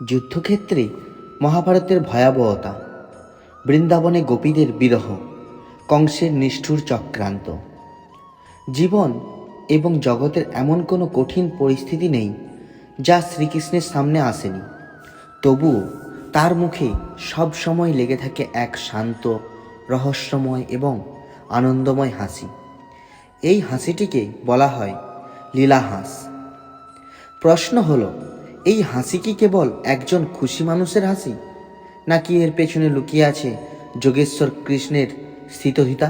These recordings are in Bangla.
যুদ্ধক্ষেত্রে মহাভারতের ভয়াবহতা, বৃন্দাবনে গোপীদের বিরহ, কংসের নিষ্ঠুর চক্রান্ত। জীবন এবং জগতের এমন কোনো কঠিন পরিস্থিতি নেই যা শ্রীকৃষ্ণের সামনে আসেনি। তবুও তার মুখে সব সময় লেগে থাকে এক শান্ত, রহস্যময় এবং আনন্দময় হাসি। এই হাসিটিকে বলা হয় লীলা হাস প্রশ্ন হলো এই হাসি কি কেবল একজন খুশি মানুষের হাসি? নাকি এর পেছনে লুকিয়ে আছে যোগেশ্বর কৃষ্ণের স্থিতহিতা?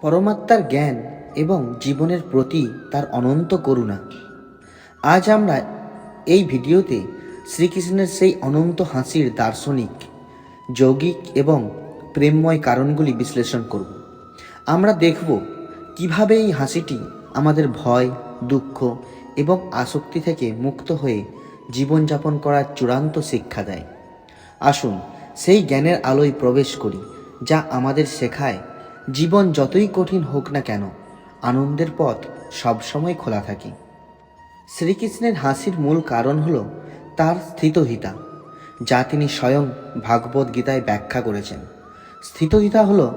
পরমাত্মার জ্ঞান এবং জীবনের প্রতি তার অনন্ত করুণা। আজ আমরা এই ভিডিওতে শ্রীকৃষ্ণের সেই অনন্ত হাসির দার্শনিক, যৌগিক এবং প্রেমময় কারণগুলি বিশ্লেষণ করব। আমরা দেখব কীভাবে এই হাসিটি আমাদের ভয়, দুঃখ এবং আসক্তি থেকে মুক্ত হয়ে জীবনযাপন করার চূড়ান্ত শিক্ষা দেয়। আসুন সেই জ্ঞানের আলোয় প্রবেশ করি, যা আমাদের শেখায়, জীবন যতই কঠিন হোক না কেন, আনন্দের পথ সবসময় খোলা থাকে। শ্রীকৃষ্ণের হাসির মূল কারণ হল তার স্থিতহিতা, যা তিনি স্বয়ং ভাগবত গীতায় ব্যাখ্যা করেছেন। স্থিতহিতা হল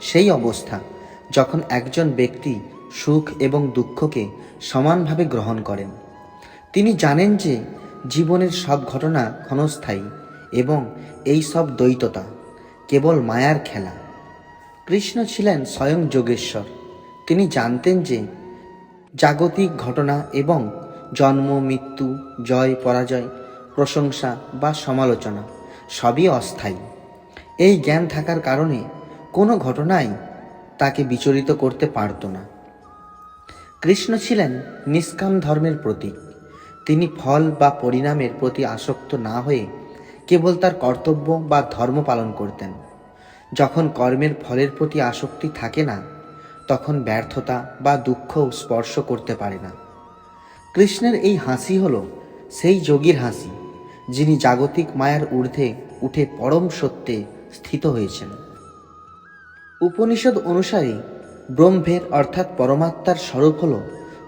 সেই অবস্থা যখন একজন ব্যক্তি সুখ এবং দুঃখকে সমানভাবে গ্রহণ করেন। তিনি জানেন যে জীবনের সব ঘটনা ক্ষণস্থায়ী এবং এই সব দ্বৈততা, কেবল মায়ার খেলা। কৃষ্ণ ছিলেন স্বয়ং যোগেশ্বর। তিনি জানতেন যে জাগতিক ঘটনা এবং জন্ম, মৃত্যু, জয়, পরাজয়, প্রশংসা বা সমালোচনা সবই অস্থায়ী। এই জ্ঞান থাকার কারণে কোনো ঘটনাই তাকে বিচলিত করতে পারত না। কৃষ্ণ ছিলেন নিষ্কাম ধর্মের প্রতীক। তিনি ফল বা পরিণামের প্রতি আসক্ত না হয়ে কেবল তার কর্তব্য বা ধর্ম পালন করতেন। যখন কর্মের ফলের প্রতি আসক্তি থাকে না, তখন ব্যর্থতা বা দুঃখ স্পর্শ করতে পারে না। কৃষ্ণের এই হাসি হল সেই যোগীর হাসি, যিনি জাগতিক মায়ার ঊর্ধ্বে উঠে পরম সত্যে স্থিত হয়েছেন। উপনিষদ অনুসারে ব্রহ্মের অর্থাৎ পরমাত্মার স্বরূপ হল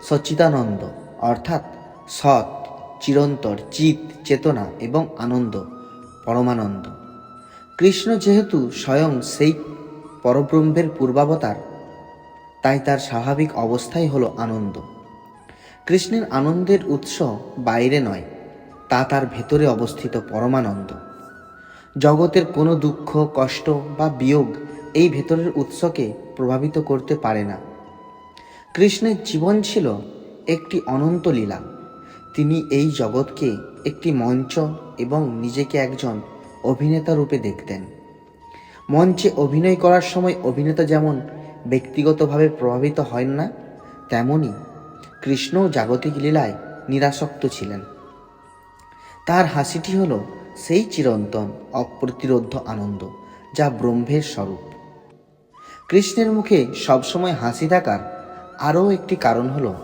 সচ্চিদানন্দ অর্থাৎ সৎ, চিরন্তর, চিত, চেতনা এবং আনন্দ, পরমানন্দ। কৃষ্ণ যেহেতু স্বয়ং সেই পরব্রহ্মের পূর্বাবতার, তাই তার স্বাভাবিক অবস্থাই হলো আনন্দ। কৃষ্ণের আনন্দের উৎস বাইরে নয়, তা তার ভেতরে অবস্থিত পরমানন্দ। জগতের কোনো দুঃখ, কষ্ট বা বিয়োগ এই ভেতরের উৎসকে প্রভাবিত করতে পারে না। কৃষ্ণের জীবন ছিল একটি অনন্ত লীলা। তিনি এই জগৎকে একটি মঞ্চ এবং নিজেকে একজন অভিনেতা রূপে দেখতেন। মঞ্চে অভিনয় করার সময় অভিনেতা যেমন ব্যক্তিগতভাবে প্রভাবিত হয় না, তেমনি কৃষ্ণও জাগতিক লীলায় নিরাসক্ত ছিলেন। তার হাসিটি হল সেই চিরন্তন, অপ্রতিরোধ্য আনন্দ যা ব্রহ্মের স্বরূপ। কৃষ্ণের মুখে সবসময় হাসি থাকার আরও একটি কারণ হল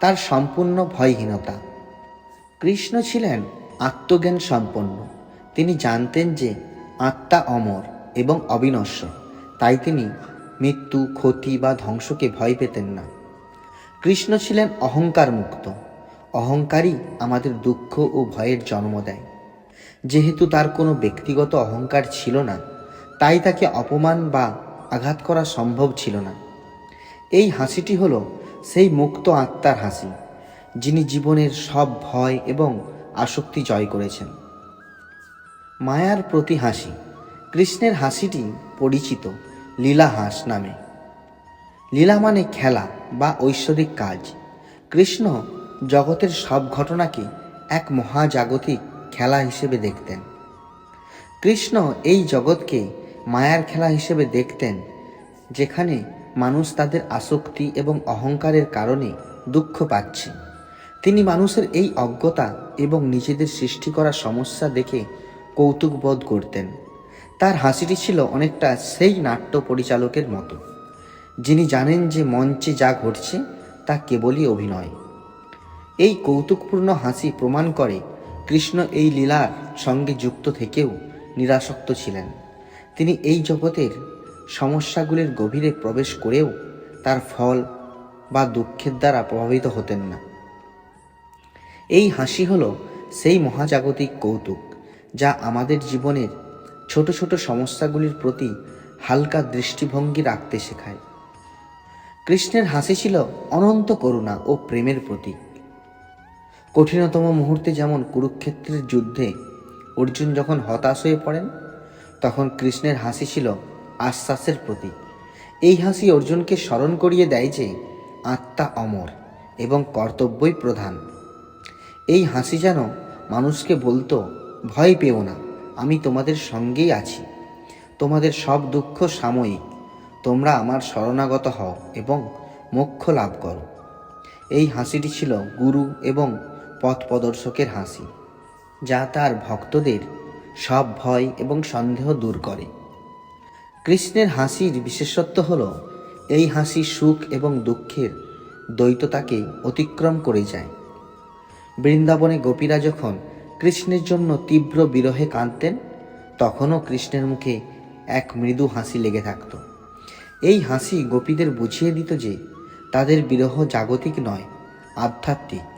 তার সম্পূর্ণ ভয়হীনতা। কৃষ্ণ ছিলেন আত্মজ্ঞান সম্পন্ন। তিনি জানতেন যে আত্মা অমর এবং অবিনশ্বর তাই তিনি মৃত্যু, ক্ষতি বা ধ্বংসকে ভয় পেতেন না। কৃষ্ণ ছিলেন অহংকার মুক্ত অহংকারই আমাদের দুঃখ ও ভয়ের জন্ম দেয়। যেহেতু তার কোনো ব্যক্তিগত অহংকার ছিল না, তাই তাকে অপমান বা আঘাত করা সম্ভব ছিল না। এই হাসিটি হলো সেই মুক্ত আত্মার হাসি। যিনি জীবনের সব ভয় এবং আসক্তি জয় করেছেন। মায়ার প্রতি হাসি, কৃষ্ণের হাসিটি পরিচিত লীলা হাস নামে। লীলা মানে খেলা বা ঐশ্বরিক কাজ। কৃষ্ণ জগতের সব ঘটনাকে এক মহাজাগতিক খেলা হিসেবে দেখতেন। কৃষ্ণ এই জগৎকে মায়ার খেলা হিসেবে দেখতেন, যেখানে মানুষ তাদের আসক্তি এবং অহংকারের কারণে দুঃখ পাচ্ছে। তিনি মানুষের এই অজ্ঞতা এবং নিজেদের সৃষ্টি করা সমস্যা দেখে কৌতুক বোধ করতেন। তার হাসিটি ছিল অনেকটা সেই নাট্য পরিচালকের মতো, যিনি জানেন যে মঞ্চে যা ঘটছে তা কেবলই অভিনয়। এই কৌতুকপূর্ণ হাসি প্রমাণ করে কৃষ্ণ এই লীলার সঙ্গে যুক্ত থেকেও নিরাসক্ত ছিলেন। তিনি এই জগতের সমস্যাগুলির গভীরে প্রবেশ করেও তার ফল বা দুঃখের দ্বারা প্রভাবিত হতেন না। এই হাসি হল সেই মহাজাগতিক কৌতুক, যা আমাদের জীবনের ছোট ছোট সমস্যাগুলির প্রতি হালকা দৃষ্টিভঙ্গি রাখতে শেখায়। কৃষ্ণের হাসি ছিল অনন্ত করুণা ও প্রেমের প্রতীক। কঠিনতম মুহূর্তে যেমন কুরুক্ষেত্রের যুদ্ধে অর্জুন যখন হতাশ হয়ে পড়েন, তখন কৃষ্ণের হাসি ছিল আশ্বাসের প্রতীক। এই হাসি অর্জুনকে স্মরণ করিয়ে দেয় যে আত্মা অমর এবং কর্তব্যই প্রধান। এই হাসি যেন মানুষকে বলতো, ভয় পেও না, আমি তোমাদের সঙ্গেই আছি। তোমাদের সব দুঃখ সাময়িক। তোমরা আমার শরণাগত হও এবং মোক্ষ লাভ করো। এই হাসিটি ছিল গুরু এবং পথ প্রদর্শকের হাসি, যা তার ভক্তদের সব ভয় এবং সন্দেহ দূর করে। কৃষ্ণের হাসির বিশেষত্ব হল, এই হাসি সুখ এবং দুঃখের দ্বৈততাকে অতিক্রম করে যায়। বৃন্দাবনে গোপীরা যখন কৃষ্ণের জন্য তীব্র বিরহে কাঁদতেন, তখনও কৃষ্ণের মুখে এক মৃদু হাসি লেগে থাকত। এই হাসি গোপীদের বুঝিয়ে দিত যে, তাদের বিরহ জাগতিক নয়, আধ্যাত্মিক।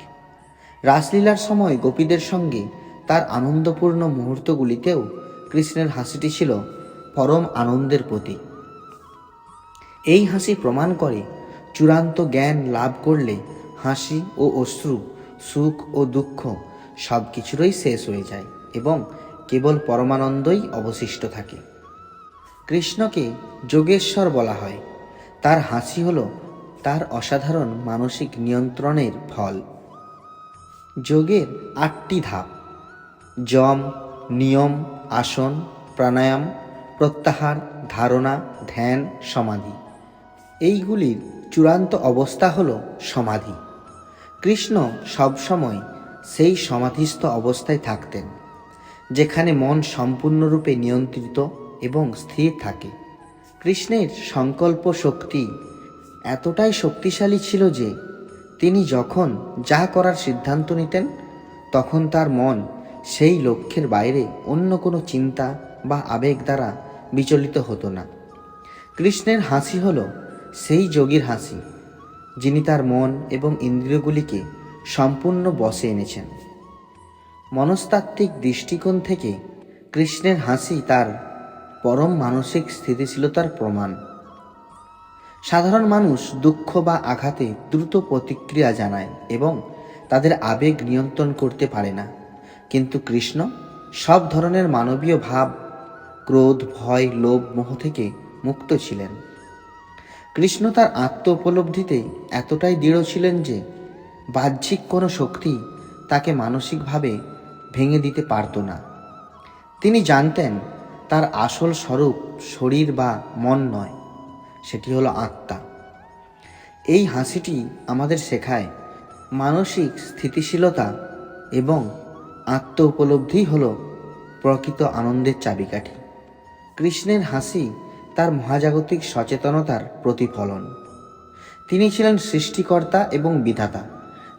রাসলীলার সময় গোপীদের সঙ্গে তার আনন্দপূর্ণ মুহূর্তগুলিতেও কৃষ্ণের হাসিটি ছিল পরম আনন্দের প্রতীক। এই হাসি প্রমাণ করে চূড়ান্ত জ্ঞান লাভ করলে হাসি ও অশ্রু সুখ ও দুঃখ সব কিছুরই শেষ হয়ে যায় এবং কেবল পরমানন্দই অবশিষ্ট থাকে। কৃষ্ণকে যোগেশ্বর বলা হয়। তার হাসি হল তার অসাধারণ মানসিক নিয়ন্ত্রণের ফল। যোগের আটটি ধাপ। যম, নিয়ম, আসন, প্রাণায়াম, প্রত্যাহার, ধারণা, ধ্যান, সমাধি। এইগুলির চূড়ান্ত অবস্থা হল সমাধি। কৃষ্ণ সবসময় সেই সমাধিস্থ অবস্থায় থাকতেন, যেখানে মন সম্পূর্ণরূপে নিয়ন্ত্রিত এবং স্থির থাকে। কৃষ্ণের সংকল্প শক্তি এতটাই শক্তিশালী ছিল যে, তিনি যখন যা করার সিদ্ধান্ত নিতেন, তখন তার মন সেই লক্ষ্যের বাইরে অন্য কোনো চিন্তা বা আবেগ দ্বারা বিচলিত হতো না। কৃষ্ণের হাসি হল সেই যোগীর হাসি। যিনি তার মন এবং ইন্দ্রিয়গুলিকে সম্পূর্ণ বসে এনেছেন। মনস্তাত্ত্বিক দৃষ্টিকোণ থেকে কৃষ্ণের হাসি তার পরম মানসিক স্থিতিশীলতার প্রমাণ। সাধারণ মানুষ দুঃখ বা আঘাতে দ্রুত প্রতিক্রিয়া জানায় এবং তাদের আবেগ নিয়ন্ত্রণ করতে পারে না। কিন্তু কৃষ্ণ সব ধরনের মানবীয় ভাব, ক্রোধ, ভয়, লোভ, মোহ থেকে মুক্ত ছিলেন। কৃষ্ণ তার আত্ম উপলব্ধিতে এতটাই দৃঢ় ছিলেন যে বাহ্যিক কোনো শক্তি তাকে মানসিকভাবে ভেঙে দিতে পারত না। তিনি জানতেন, তার আসল স্বরূপ শরীর বা মন নয়, সেটি হলো আত্মা। এই হাসিটি আমাদের শেখায় মানসিক স্থিতিশীলতা এবং আত্ম উপলব্ধি হল প্রকৃত আনন্দের চাবিকাঠি। কৃষ্ণের হাসি তার মহাজাগতিক সচেতনতার প্রতিফলন। তিনি ছিলেন সৃষ্টিকর্তা এবং বিধাতা।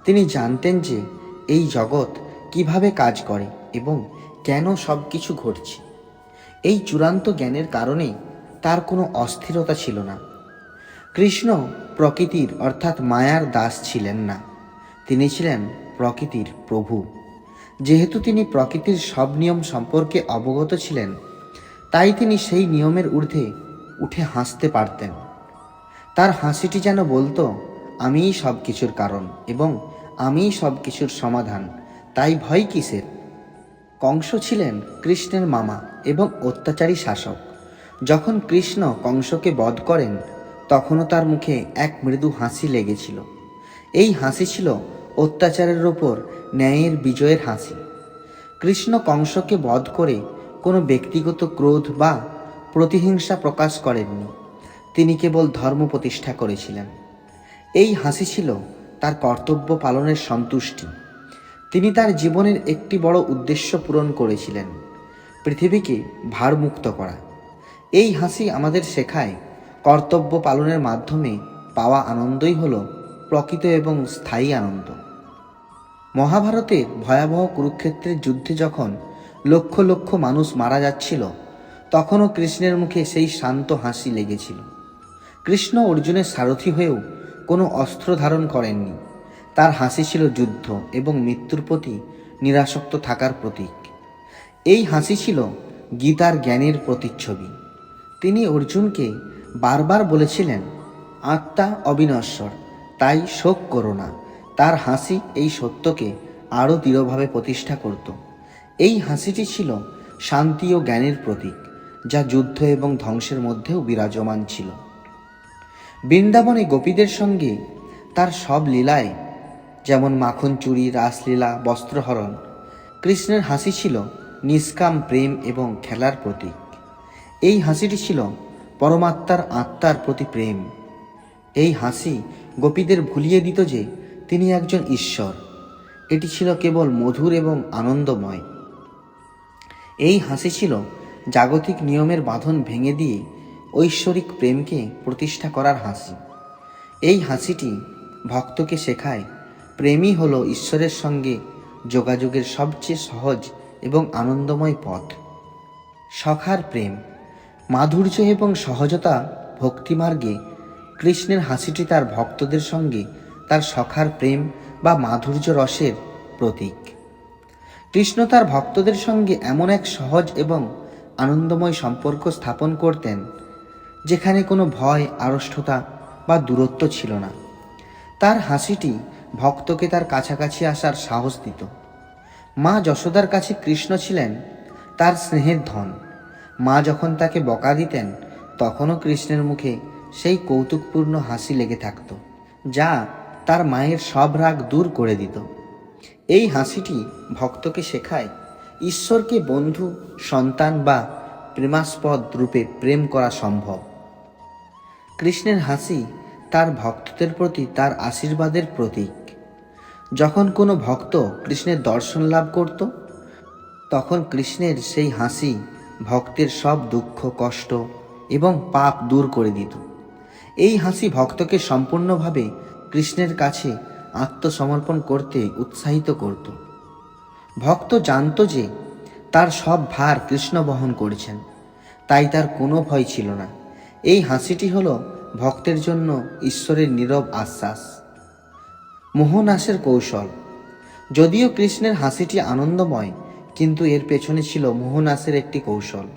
তিনি জানতেন যে এই জগৎ কীভাবে কাজ করে এবং কেন সব কিছু ঘটছে। এই চূড়ান্ত জ্ঞানের কারণেই তার কোনো অস্থিরতা ছিল না। কৃষ্ণ প্রকৃতির, অর্থাৎ মায়ার দাস ছিলেন না। তিনি ছিলেন প্রকৃতির প্রভু। যেহেতু তিনি প্রকৃতির সব নিয়ম সম্পর্কে অবগত ছিলেন, তাই তিনি সেই নিয়মের ঊর্ধ্বে উঠে হাসতে পারতেন। তার হাসিটি যেন বলতো, আমিই সব কিছুর কারণ এবং আমিই সব কিছুর সমাধান, তাই ভয় কিসের? কংস ছিলেন কৃষ্ণের মামা এবং অত্যাচারী শাসক। যখন কৃষ্ণ কংসকে বধ করেন, তখনও তার মুখে এক মৃদু হাসি লেগেছিল। এই হাসি ছিল অত্যাচারের ওপর ন্যায়ের বিজয়ের হাসি। কৃষ্ণ কংসকে বধ করে কোনো ব্যক্তিগত ক্রোধ বা প্রতিহিংসা প্রকাশ করেননি। তিনি কেবল ধর্ম প্রতিষ্ঠা করেছিলেন। এই হাসি ছিল তার কর্তব্য পালনের সন্তুষ্টি। তিনি তার জীবনের একটি বড় উদ্দেশ্য পূরণ করেছিলেন, পৃথিবীকে ভারমুক্ত করা। এই হাসি আমাদের শেখায় কর্তব্য পালনের মাধ্যমে পাওয়া আনন্দই হল প্রকৃত এবং স্থায়ী আনন্দ। মহাভারতের ভয়াবহ কুরুক্ষেত্রের যুদ্ধে যখন লক্ষ লক্ষ মানুষ মারা যাচ্ছিল তখনও কৃষ্ণের মুখে সেই শান্ত হাসি লেগেছিল। কৃষ্ণ অর্জুনের সারথি হয়েও কোনো অস্ত্র ধারণ করেননি। তার হাসি ছিল যুদ্ধ এবং মৃত্যুর প্রতি নিরাসক্ত থাকার প্রতীক। এই হাসি ছিল গীতার জ্ঞানের প্রতিচ্ছবি। তিনি অর্জুনকে বারবার বলেছিলেন, আত্মা অবিনশ্বর, তাই শোক করো না। তার হাসি এই সত্যকে আরও দৃঢ়ভাবে প্রতিষ্ঠা করত। এই হাসিটি ছিল শান্তি ও জ্ঞানের প্রতীক। যা যুদ্ধ এবং ধ্বংসের মধ্যেও বিরাজমান ছিল। বৃন্দাবনে গোপীদের সঙ্গে তার সব লীলায় যেমন মাখন চুরি, রাসলীলা, বস্ত্রহরণ, কৃষ্ণের হাসি ছিল নিষ্কাম প্রেম এবং খেলার প্রতীক। এই হাসিটি ছিল পরমাত্মার আত্মার প্রতি প্রেম। এই হাসি গোপীদের ভুলিয়ে দিত যে তিনি একজন ঈশ্বর। এটি ছিল কেবল মধুর এবং আনন্দময়। এই হাসি ছিল জাগতিক নিয়মের বাঁধন ভেঙে দিয়ে ঐশ্বরিক প্রেমকে প্রতিষ্ঠা করার হাসি। এই হাসিটি ভক্তকে শেখায়, প্রেমই হল ঈশ্বরের সঙ্গে যোগাযোগের সবচেয়ে সহজ এবং আনন্দময় পথ। সখার প্রেম, মাধুর্য এবং সহজতা ভক্তিমার্গে কৃষ্ণের হাসিটি তার ভক্তদের সঙ্গে তার সখার প্রেম বা মাধুর্য রসের প্রতীক। কৃষ্ণ তার ভক্তদের সঙ্গে এমন এক সহজ এবং আনন্দময় সম্পর্ক স্থাপন করতেন, যেখানে কোনো ভয় আড়ষ্টতা বা দূরত্ব ছিল না। তার হাসিটি ভক্তকে তার কাছাকাছি আসার সাহস দিত। মা যশোদার কাছে কৃষ্ণ ছিলেন, তার স্নেহের ধন। মা যখন তাকে বকা দিতেন, তখনও কৃষ্ণের মুখে সেই কৌতুকপূর্ণ হাসি লেগে থাকত, যা তার মায়ের সব রাগ দূর করে দিত। এই হাসিটি ভক্তকে শেখায় ঈশ্বরকে বন্ধু, সন্তান বা প্রেমাস্পদ রূপে প্রেম করা সম্ভব। কৃষ্ণের হাসি তার ভক্তদের প্রতি তার আশীর্বাদের প্রতীক। যখন কোনো ভক্ত কৃষ্ণের দর্শন লাভ করত, তখন কৃষ্ণের সেই হাসি ভক্তের সব দুঃখ, কষ্ট এবং পাপ দূর করে দিত। এই হাসি ভক্তকে সম্পূর্ণভাবে কৃষ্ণের কাছে আত্মসমর্পণ করতে উৎসাহিত করত। ভক্ত জানত যে তার সব ভার কৃষ্ণ বহন করেছেন, তাই তার কোনো ভয় ছিল না। এই হাসিটি হলো ভক্তের জন্য ঈশ্বরের নীরব আশ্বাস। মোহনাসের কৌশল। যদিও কৃষ্ণের হাসিটি আনন্দময়, কিন্তু এর পেছনে ছিল মোহনাসের একটি কৌশল।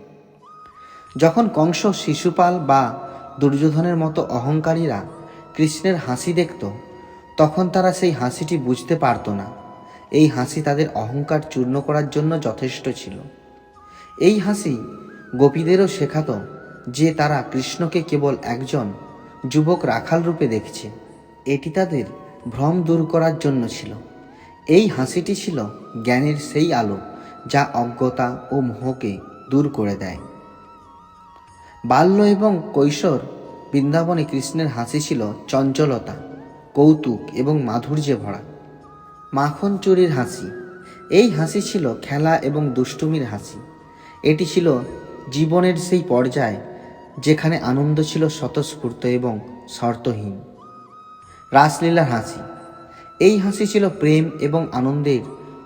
যখন কংস শিশুপাল বা দুর্যোধনের মতো অহংকারীরা কৃষ্ণের হাসি দেখত, তখন তারা সেই হাসিটি বুঝতে পারত না। এই হাসি তাদের অহংকার চূর্ণ করার জন্য যথেষ্ট ছিল। এই হাসি গোপীদেরও শেখাত যে তারা কৃষ্ণকে কেবল একজন যুবক রাখাল রূপে দেখছে। এটি তাদের ভ্রম দূর করার জন্য ছিল। এই হাসিটি ছিল জ্ঞানের সেই আলো যা অজ্ঞতা ও মোহকে দূর করে দেয়। বাল্য এবং কৈশোর বৃন্দাবনে কৃষ্ণের হাসি ছিল চঞ্চলতা, কৌতুক এবং মাধুর্যে ভরা। মাখন চুরির হাসি। এই হাসি ছিল খেলা এবং দুষ্টুমির হাসি। এটি ছিল জীবনের সেই পর্যায় যেখানে আনন্দ ছিল স্বতঃস্ফূর্ত এবং শর্তহীন রাসলীলার হাসি। এই হাসি ছিল প্রেম এবং আনন্দের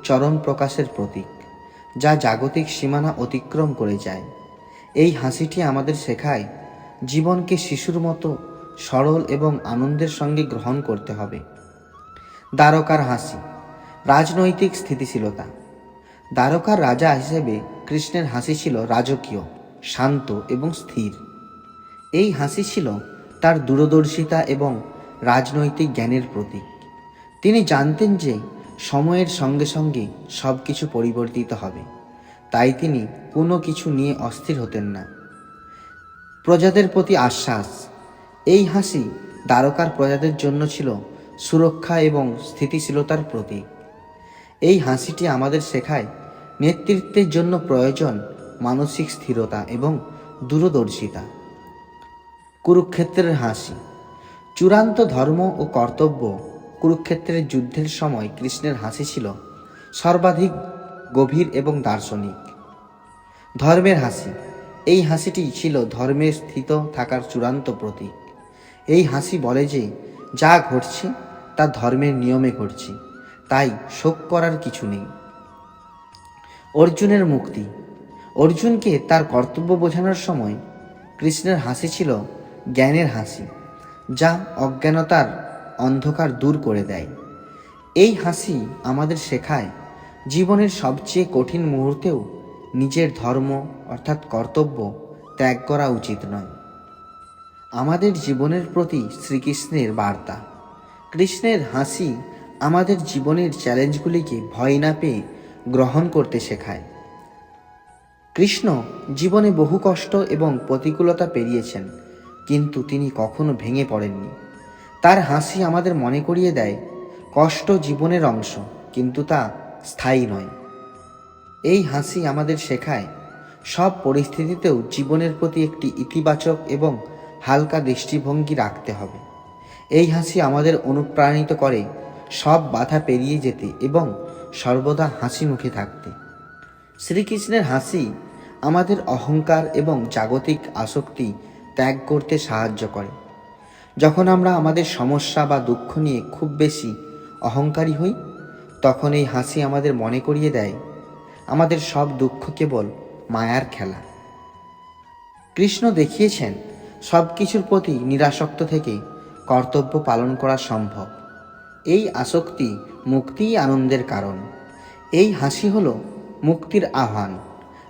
চরম প্রকাশের প্রতীক, যা জাগতিক সীমানা অতিক্রম করে যায়। এই হাসিটি আমাদের শেখায় জীবনকে শিশুর মতো সরল এবং আনন্দের সঙ্গে গ্রহণ করতে হবে। দ্বারকার হাসি। রাজনৈতিক স্থিতিশীলতা। দ্বারকার রাজা হিসেবে কৃষ্ণের হাসি ছিল রাজকীয়, শান্ত এবং স্থির। এই হাসি ছিল তার দূরদর্শিতা এবং রাজনৈতিক জ্ঞানের প্রতীক। তিনি জানতেন যে সময়ের সঙ্গে সঙ্গে সব কিছু পরিবর্তিত হবে। তাই তিনি কোনো কিছু নিয়ে অস্থির হতেন না। প্রজাদের প্রতি আশ্বাস। এই হাসি দ্বারকার প্রজাদের জন্য ছিল সুরক্ষা এবং স্থিতিশীলতার প্রতীক। এই হাসিটি আমাদের শেখায় নেতৃত্বের জন্য প্রয়োজন মানসিক স্থিরতা এবং দূরদর্শিতা। কুরুক্ষেত্রের হাসি। চূড়ান্ত ধর্ম ও কর্তব্য কুরুক্ষেত্রের যুদ্ধের সময় কৃষ্ণের হাসি ছিল সর্বাধিক গভীর এবং দার্শনিক। ধর্মের হাসি। এই হাসিটি ছিল ধর্মে স্থিত থাকার চূড়ান্ত প্রতীক। এই হাসি বলে যে, যা ঘটছে, তা ধর্মের নিয়মে ঘটছে। তাই শোক করার কিছু নেই। অর্জুনের মুক্তি। অর্জুনকে তার কর্তব্য বোঝানোর সময় কৃষ্ণের হাসি ছিল জ্ঞানের হাসি, যা অজ্ঞানতার অন্ধকার দূর করে দেয়। এই হাসি আমাদের শেখায় জীবনের সবচেয়ে কঠিন মুহূর্তেও নিজের ধর্ম অর্থাৎ কর্তব্য ত্যাগ করা উচিত নয়। আমাদের জীবনের প্রতি শ্রীকৃষ্ণের বার্তা। কৃষ্ণের হাসি আমাদের জীবনের চ্যালেঞ্জগুলিকে ভয় না পেয়ে গ্রহণ করতে শেখায়। কৃষ্ণ জীবনে বহু কষ্ট এবং প্রতিকূলতা পেরিয়েছেন, কিন্তু তিনি কখনো ভেঙে পড়েননি। তার হাসি আমাদের মনে করিয়ে দেয়, কষ্ট জীবনের অংশ, কিন্তু তা স্থায়ী নয়। এই হাসি আমাদের শেখায়, সব পরিস্থিতিতেও জীবনের প্রতি একটি ইতিবাচক এবং হালকা দৃষ্টিভঙ্গি রাখতে হবে। এই হাসি আমাদের অনুপ্রাণিত করে সব বাধা পেরিয়ে যেতে এবং সর্বদা হাসি মুখে থাকতে। শ্রীকৃষ্ণের হাসি আমাদের অহংকার এবং জাগতিক আসক্তি ত্যাগ করতে সাহায্য করে। যখন আমরা আমাদের সমস্যা বা দুঃখ নিয়ে খুব বেশি অহংকারী হই, তখন এই হাসি আমাদের মনে করিয়ে দেয়, আমাদের সব দুঃখ কেবল মায়ার খেলা। কৃষ্ণ দেখিয়েছেন সব কিছুর প্রতি নিরাসক্ত থেকে কর্তব্য পালন করা সম্ভব। এই আসক্তি মুক্তিই আনন্দের কারণ। এই হাসি হলো মুক্তির আহ্বান,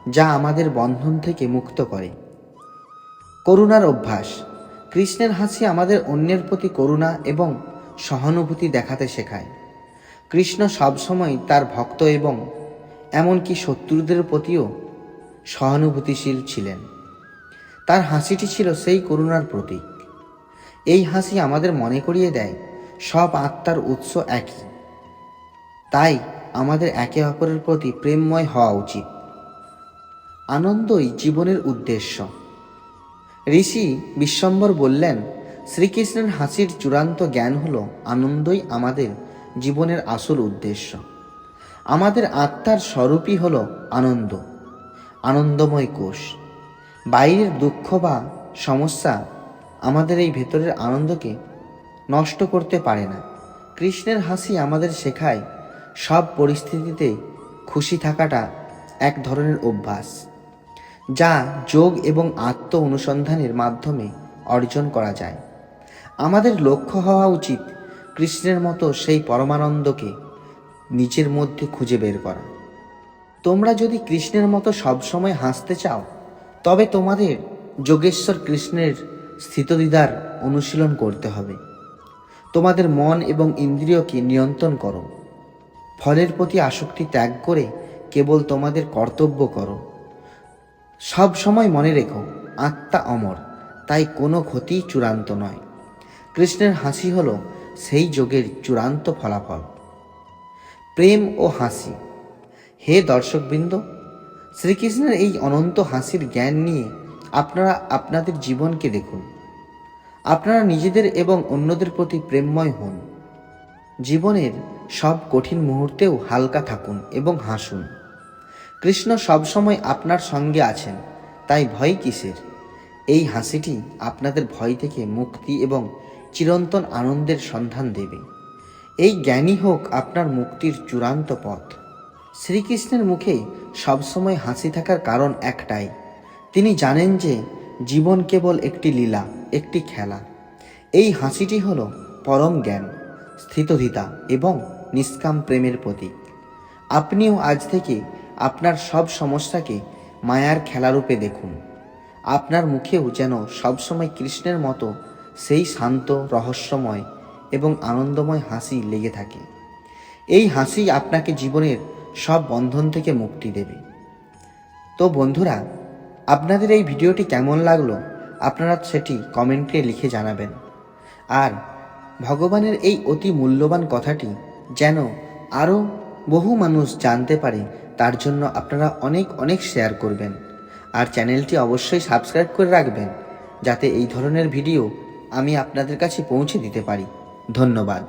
যা আমাদের বন্ধন থেকে মুক্ত করে। করুণার অভ্যাস, কৃষ্ণের হাসি আমাদের অন্যের প্রতি করুণা এবং সহানুভূতি দেখাতে শেখায়। কৃষ্ণ সবসময় তার ভক্ত এবং এমনকি শত্রুদের প্রতিও সহানুভূতিশীল ছিলেন। তার হাসিটি ছিল সেই করুণার প্রতীক। এই হাসি আমাদের মনে করিয়ে দেয় সব আত্মার উৎস একই। তাই আমাদের একে অপরের প্রতি প্রেমময় হওয়া উচিত। আনন্দই জীবনের উদ্দেশ্য। ঋষি বিশ্বম্বর বললেন, শ্রীকৃষ্ণের হাসির চূড়ান্ত জ্ঞান হল আনন্দই আমাদের জীবনের আসল উদ্দেশ্য। আমাদের আত্মার স্বরূপই হল আনন্দ, আনন্দময় কোষ। বাইরের দুঃখ বা সমস্যা আমাদের এই ভেতরের আনন্দকে নষ্ট করতে পারে না। কৃষ্ণের হাসি আমাদের শেখায়, সব পরিস্থিতিতে খুশি থাকাটা এক ধরনের অভ্যাস, যা যোগ এবং আত্ম অনুসন্ধানের মাধ্যমে অর্জন করা যায়। আমাদের লক্ষ্য হওয়া উচিত কৃষ্ণের মতো সেই পরমানন্দকে নিজের মধ্যে খুঁজে বের করা। তোমরা যদি কৃষ্ণের মতো সবসময় হাসতে চাও, তবে তোমাদের যোগেশ্বর কৃষ্ণের স্থিতদিদার অনুশীলন করতে হবে। তোমাদের মন এবং ইন্দ্রিয়কে নিয়ন্ত্রণ করো। ফলের প্রতি আসক্তি ত্যাগ করে কেবল তোমাদের কর্তব্য করো। সব সময় মনে রেখো, আত্মা অমর, তাই কোনো ক্ষতি চূড়ান্ত নয়। কৃষ্ণের হাসি হলো সেই যোগের চূড়ান্ত ফলাফল। প্রেম ও হাসি। হে দর্শকবৃন্দ, শ্রীকৃষ্ণের এই অনন্ত হাসির জ্ঞান নিয়ে আপনারা আপনাদের জীবনকে দেখুন। আপনারা নিজেদের এবং অন্যদের প্রতি প্রেমময় হন। জীবনের সব কঠিন মুহূর্তেও হালকা থাকুন এবং হাসুন। কৃষ্ণ সবসময় আপনার সঙ্গে আছেন, তাই ভয় কিসের? এই হাসিটি আপনাদের ভয় থেকে মুক্তি এবং চিরন্তন আনন্দের সন্ধান দেবে। এই জ্ঞানই হোক আপনার মুক্তির চূড়ান্ত পথ। শ্রীকৃষ্ণের মুখে সবসময় হাসি থাকার কারণ একটাই, তিনি জানেন যে জীবন কেবল একটি লীলা, একটি খেলা। এই হাসিটি হল পরম জ্ঞান, স্থিতধিতা এবং নিষ্কাম প্রেমের প্রতীক। আপনিও আজ থেকে আপনার সব সমস্যাকে মায়ার খেলারূপে দেখুন। আপনার মুখেও যেন সবসময় কৃষ্ণের মতো সেই শান্ত, রহস্যময় এবং আনন্দময় হাসি লেগে থাকে। এই হাসি আপনাকে জীবনের সব বন্ধন থেকে মুক্তি দেবে। তো বন্ধুরা আপনাদের এই ভিডিওটি কেমন লাগল, আপনারা সেটি কমেন্টে লিখে জানাবেন। আর ভগবানের এই অতি মূল্যবান কথাটি যেন আরও বহু মানুষ জানতে পারে, তার জন্য আপনারা অনেক অনেক শেয়ার করবেন। আর চ্যানেলটি অবশ্যই সাবস্ক্রাইব করে রাখবেন, যাতে এই ধরনের ভিডিও আমি আপনাদের কাছে পৌঁছে দিতে পারি। ধন্যবাদ।